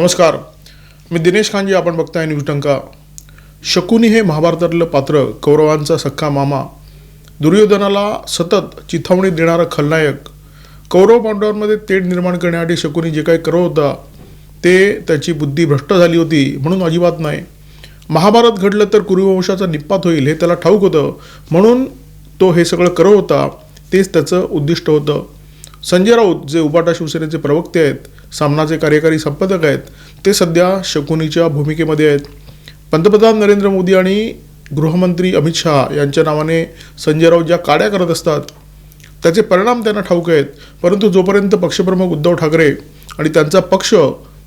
नमस्कार. मी दिनेश खानजी आपण बघताय न्यूज टंका. शकुनी हे महाभारतातलं पात्र कौरवांचा सख्खा मामा. दुर्योधनाला सतत चिथावणी देणारा खलनायक. कौरव पांडवांमध्ये तेढ निर्माण करण्यासाठी शकुनी जे काही करत होता ते त्याची बुद्धी भ्रष्ट झाली होती म्हणून अजिबात नाही. महाभारत घडलं तर कुरुवंशाचा निपात होईल हे त्याला ठाऊक होतं. म्हणून तो हे सगळं करत होता तेच त्याचं उद्दिष्ट होतं. संजय राऊत जे उबाटा शिवसेनेचे प्रवक्ते आहेत सामनाचे कार्यकारी संपादक आहेत ते सध्या शकुनीच्या भूमिकेमध्ये आहेत. पंतप्रधान नरेंद्र मोदी आणि गृहमंत्री अमित शहा यांच्या नावाने संजय राऊत ज्या काड्या करत असतात त्याचे परिणाम त्यांना ठाऊक आहेत. परंतु जोपर्यंत पक्षप्रमुख उद्धव ठाकरे आणि त्यांचा पक्ष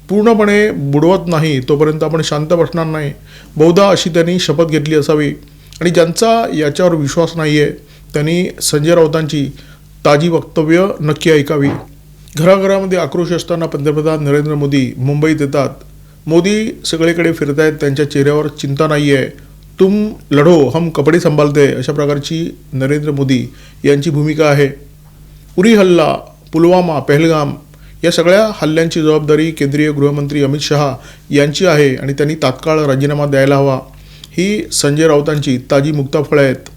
पूर्णपणे बुडवत नाही तोपर्यंत आपण शांत बसणार नाही. बहुधा अशी त्यांनी शपथ घेतली असावी. आणि ज्यांचा याच्यावर विश्वास नाही आहे त्यांनी संजय राऊतांची ताजी वक्तव्य नक्की ऐकावी. घराघरामध्ये आक्रोश असताना पंतप्रधान नरेंद्र मोदी मुंबईत येतात. मोदी सगळीकडे फिरतायत त्यांच्या चेहऱ्यावर चिंता नाही आहे तुम लढो हम कपडे संभालते अशा प्रकारची नरेंद्र मोदी यांची भूमिका आहे. उरी हल्ला पुलवामा पहलगाम या सगळ्या हल्ल्यांची जबाबदारी केंद्रीय गृहमंत्री अमित शहा यांची आहे आणि त्यांनी तात्काळ राजीनामा द्यायला हवा. ही संजय राऊतांची ताजी मुक्ताफळं आहेत.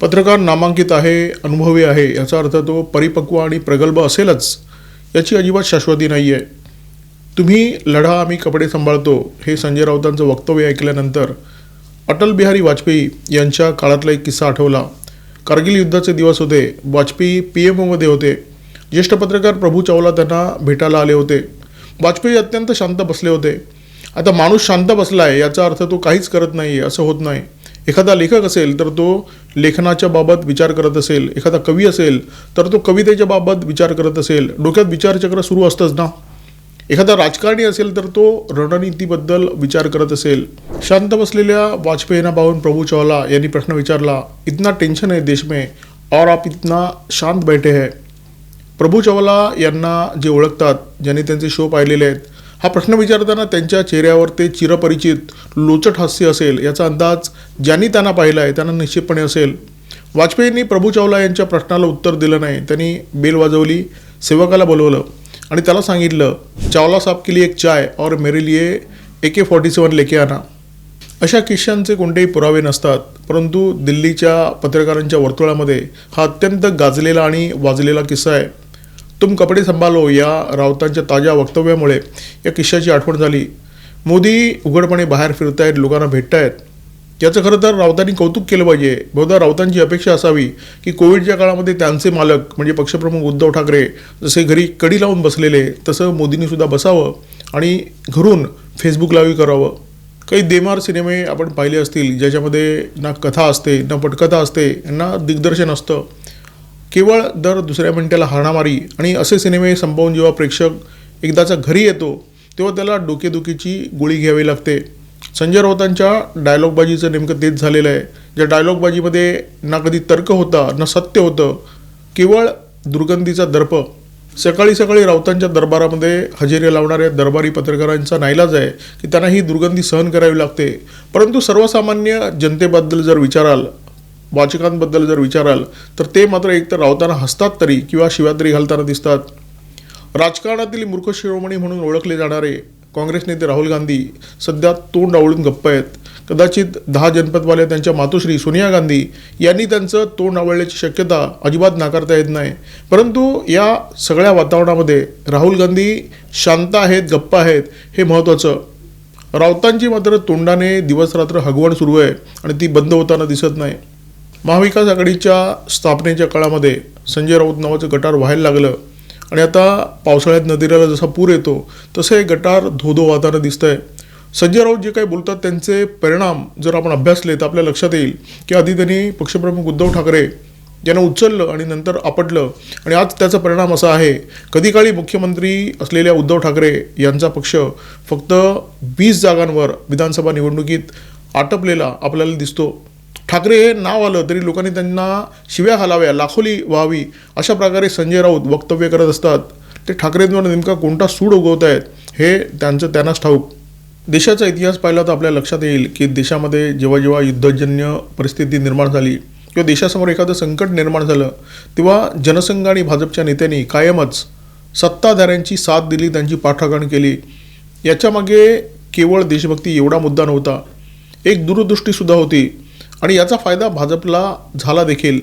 पत्रकार नामांकित आहे अनुभवी आहे याचा अर्थ तो परिपक्व आणि प्रगल्भ असेलच. याची अजिबात शाश्वती नाही आहे तुम्ही लढा आम्ही कपडे सांभाळतो हे संजय राऊतांचं वक्तव्य ऐकल्यानंतर अटल बिहारी वाजपेयी यांच्या काळातला एक किस्सा आठवला. कारगिल युद्धाचे दिवस होते वाजपेयी पी एम ओमध्ये होते. ज्येष्ठ पत्रकार प्रभू चावला त्यांना भेटायला आले होते. वाजपेयी अत्यंत शांत बसले होते. आता माणूस शांत बसला आहे याचा अर्थ तो काहीच करत नाही असं होत नाही. एखादा लेखक असेल तर तो लेखनाच्या बाबत विचार करत असेल एखादा कवी असेल तर तो कवितेच्या बाबत विचार करत असेल. डोक्यात विचारचक्र सुरू असतंच ना. एखादा राजकारणी असेल तर तो रणनीतीबद्दल विचार करत असेल. शांत बसलेल्या वाजपेयींना पाहून प्रभू चावला यांनी प्रश्न विचारला इतना टेन्शन आहे देश में और आप इतना शांत बैठे है. प्रभू चावला यांना जे ओळखतात ज्यांनी त्यांचे शो पाहिलेले आहेत हा प्रश्न विचारताना त्यांच्या चेहऱ्यावर ते चिरपरिचित लोचट हास्य असेल याचा अंदाज ज्यांनी त्यांना पाहिला आहे त्यांना निश्चितपणे असेल. वाजपेयींनी प्रभू चावला यांच्या प्रश्नाला उत्तर दिलं नाही. त्यांनी बेल वाजवली सेवकाला बोलवलं आणि त्याला सांगितलं चावला साहब के लिए एक चाय और मेरे लिए ए के फॉर्टी सेवन लेके आना. अशा किस्सांचे कोणतेही पुरावे नसतात परंतु दिल्लीच्या पत्रकारांच्या वर्तुळामध्ये हा अत्यंत गाजलेला आणि वाजलेला किस्सा आहे. तुम कपडे संभालो या राऊतांच्या ताज्या वक्तव्यामुळे या किस्साची आठवण झाली. मोदी उघडपणे बाहेर फिरत आहेत लोकांना भेटत आहेत याचं खरं तर राऊतांनी कौतुक केलं पाहिजे. बहुधा राऊतांची अपेक्षा असावी की कोविडच्या काळामध्ये त्यांचे मालक म्हणजे पक्षप्रमुख उद्धव ठाकरे जसे घरी कडी लावून बसलेले तसं मोदींनी सुद्धा बसावं आणि घरून फेसबुक लाईव्ह करावं. काही देमार सिनेमे आपण पाहिले असतील ज्याच्यामध्ये ना कथा असते ना पटकथा असते ना दिग्दर्शन असतं. केवळ दर दुसऱ्या मिनिटाला हाणामारी आणि असे सिनेमे संपवून जेव्हा प्रेक्षक एकदाचा घरी येतो तेव्हा त्याला डोकेदुखीची गोळी घ्यावी लागते. संजय राऊतांच्या डायलॉगबाजीचं नेमकं तेच झालेलं आहे. ज्या डायलॉगबाजीमध्ये ना कधी तर्क होता ना सत्य होतं केवळ दुर्गंधीचा दर्प. सकाळी सकाळी राऊतांच्या दरबारामध्ये हजेरी लावणाऱ्या दरबारी पत्रकारांचा नाईलाज आहे की त्यांना ही दुर्गंधी सहन करावी लागते. परंतु सर्वसामान्य जनतेबद्दल जर विचाराल वाचकांबद्दल जर विचाराल तर ते मात्र एकतर रावताना हसतात तरी किंवा शिव्या तरी घालताना दिसतात. राजकारणातील मूर्ख शिरोमणी म्हणून ओळखले जाणारे काँग्रेस नेते राहुल गांधी सध्या तोंड आवळून गप्प आहेत. कदाचित दहा जनपदवाल्या त्यांच्या मातोश्री सोनिया गांधी यांनी त्यांचं तोंड आवळण्याची शक्यता अजिबात नाकारता येत नाही. परंतु या सगळ्या वातावरणामध्ये राहुल गांधी शांत आहेत गप्प आहेत हे महत्त्वाचं. राऊतांची मात्र तोंडाने दिवस रात्र हगवण सुरू आहे आणि ती बंद होताना दिसत नाही. महाविकास आघाडीच्या स्थापनेच्या काळामध्ये संजय राऊत नावाचं गटार व्हायला लागलं. आणि आता पावसाळ्यात नदीला जसा पूर येतो तसं हे गटार धोधो वाहताना दिसतंय. संजय राऊत जे काही बोलतात त्यांचे परिणाम जर आपण अभ्यासले तर आपल्या लक्षात येईल की आधी त्यांनी पक्षप्रमुख उद्धव ठाकरे यांना उचललं आणि नंतर आपटलं. आणि आज त्याचा परिणाम असा आहे कधी काळी मुख्यमंत्री असलेल्या उद्धव ठाकरे यांचा पक्ष फक्त वीस जागांवर विधानसभा निवडणुकीत आटपलेला आपल्याला दिसतो. ठाकरे हे नाव आलं तरी लोकांनी त्यांना शिव्या घालाव्या लाखोली व्हावी अशा प्रकारे संजय राऊत वक्तव्य करत असतात. ते ठाकरेंवर नेमका कोणता सूड उगवत आहेत हे त्यांचं त्यांनाच ठाऊक. देशाचा इतिहास पाहिला तर आपल्या लक्षात येईल की देशामध्ये जेव्हा जेव्हा युद्धजन्य परिस्थिती निर्माण झाली किंवा देशासमोर एखादं संकट निर्माण झालं तेव्हा जनसंघ आणि भाजपच्या नेत्यांनी कायमच सत्ताधाऱ्यांची साथ दिली त्यांची पाठराखण केली. याच्यामागे केवळ देशभक्ती एवढा मुद्दा नव्हता. एक दूरदृष्टीसुद्धा होती. आणि याचा फायदा भाजपला झाला देखील.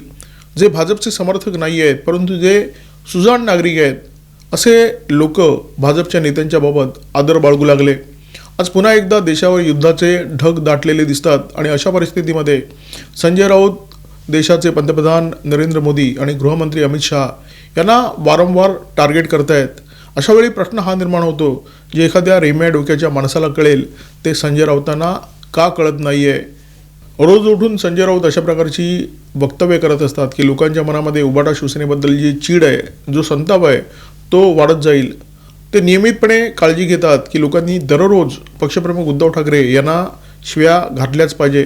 जे भाजपचे समर्थक नाही आहेत परंतु जे सुजाण नागरिक आहेत असे लोक भाजपच्या नेत्यांच्या बाबत आदर बाळगू लागले. आज पुन्हा एकदा देशावर युद्धाचे ढग दाटलेले दिसतात आणि अशा परिस्थितीमध्ये संजय राऊत देशाचे पंतप्रधान नरेंद्र मोदी आणि गृहमंत्री अमित शहा यांना वारंवार टार्गेट करतायत. अशा वेळी प्रश्न हा निर्माण होतो जे एखाद्या रेम्या डोक्याच्या माणसाला कळेल ते संजय राऊतांना का कळत नाही आहे रोज उठून संजय राऊत अशा प्रकारची वक्तव्य करत असतात की लोकांच्या मनामध्ये उबाटा शिवसेनेबद्दल जी चीड आहे जो संताप आहे तो वाढत जाईल. ते नियमितपणे काळजी घेतात की लोकांनी दररोज पक्षप्रमुख उद्धव ठाकरे यांना शिव्या घातल्याच पाहिजे.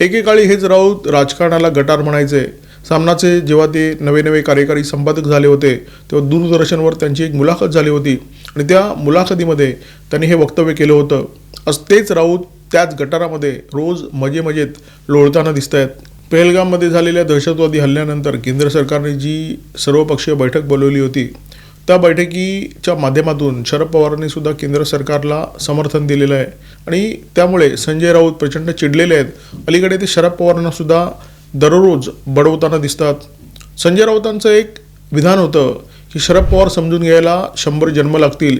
एकेकाळी हेच राऊत राजकारणाला गटार म्हणायचे. सामनाचे जेव्हा ते नवे नवे कार्यकारी संपादक झाले होते तेव्हा दूरदर्शनवर त्यांची एक मुलाखत झाली होती आणि त्या मुलाखतीमध्ये त्यांनी हे वक्तव्य केलं होतं. अस तेच राऊत त्याच गटारामध्ये रोज मजे मजेत लोळताना दिसत आहेत पेहलगाममध्ये झालेल्या दहशतवादी हल्ल्यानंतर केंद्र सरकारने जी सर्वपक्षीय बैठक बोलवली होती त्या बैठकीच्या माध्यमातून शरद पवारांनी सुद्धा केंद्र सरकारला समर्थन दिलेलं आहे. आणि त्यामुळे संजय राऊत प्रचंड चिडलेले आहेत. अलीकडे ते शरद पवारांना सुद्धा दररोज बडवताना दिसतात. संजय राऊतांचं एक विधान होतं की शरद पवार समजून घ्यायला शंभर जन्म लागतील.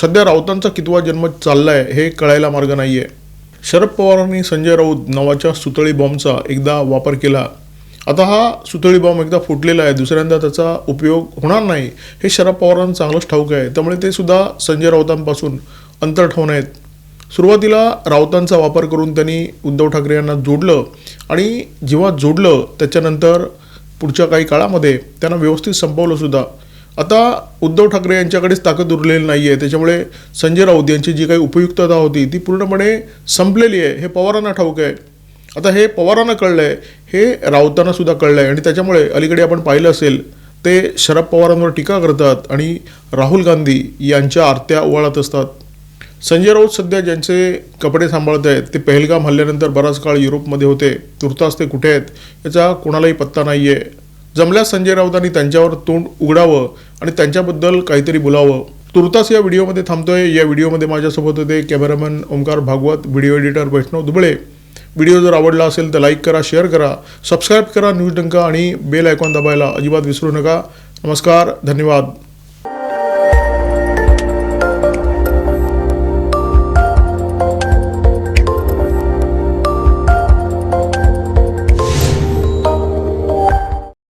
सध्या राऊतांचा कितवा जन्म चालला आहे हे कळायला मार्ग नाही आहे शरद पवारांनी संजय राऊत नावाच्या सुतळी बॉम्बचा एकदा वापर केला. आता हा सुतळी बॉम्ब एकदा फुटलेला आहे. दुसऱ्यांदा त्याचा उपयोग होणार नाही. हे शरद पवारांना चांगलंच ठाऊक आहे. त्यामुळे ते सुद्धा संजय राऊतांपासून अंतर ठेवून आहेत. सुरुवातीला राऊतांचा वापर करून त्यांनी उद्धव ठाकरे यांना जोडलं आणि जेव्हा जोडलं त्याच्यानंतर पुढच्या काही काळामध्ये त्यांना व्यवस्थित संपवलं सुद्धा. आता उद्धव ठाकरे यांच्याकडेच ताकद उरलेली नाही आहे त्याच्यामुळे संजय राऊत यांची जी काही उपयुक्तता होती ती पूर्णपणे संपलेली आहे. हे पवारांना ठाऊक आहे. आता हे पवारांना कळलं आहे हे राऊतांना सुद्धा कळलं आहे आणि त्याच्यामुळे अलीकडे आपण पाहिलं असेल ते शरद पवारांवर टीका करतात आणि राहुल गांधी यांच्या आरत्या ओवाळत असतात. संजय राऊत सध्या ज्यांचे कपडे सांभाळत आहेत ते पहलगाम हल्ल्यानंतर बराच काळ युरोपमध्ये होते. तुर्तास ते कुठे आहेत याचा कोणालाही पत्ता नाही आहे जमल्यास संजय राऊतांनी त्यांच्यावर तोंड उघडावं आणि त्यांच्याबद्दल काहीतरी बोलावं. तुर्तास या व्हिडिओमध्ये थांबतोय. या व्हिडिओमध्ये माझ्यासोबत होते cameraman Omkar Bhagwat video editor Vaishnav Duble. Video जर आवडला असेल तर लाईक करा शेअर करा सबस्क्राईब करा न्यूज डंका आणि बेल आयकॉन दाबायला अजिबात विसरू नका. नमस्कार धन्यवाद.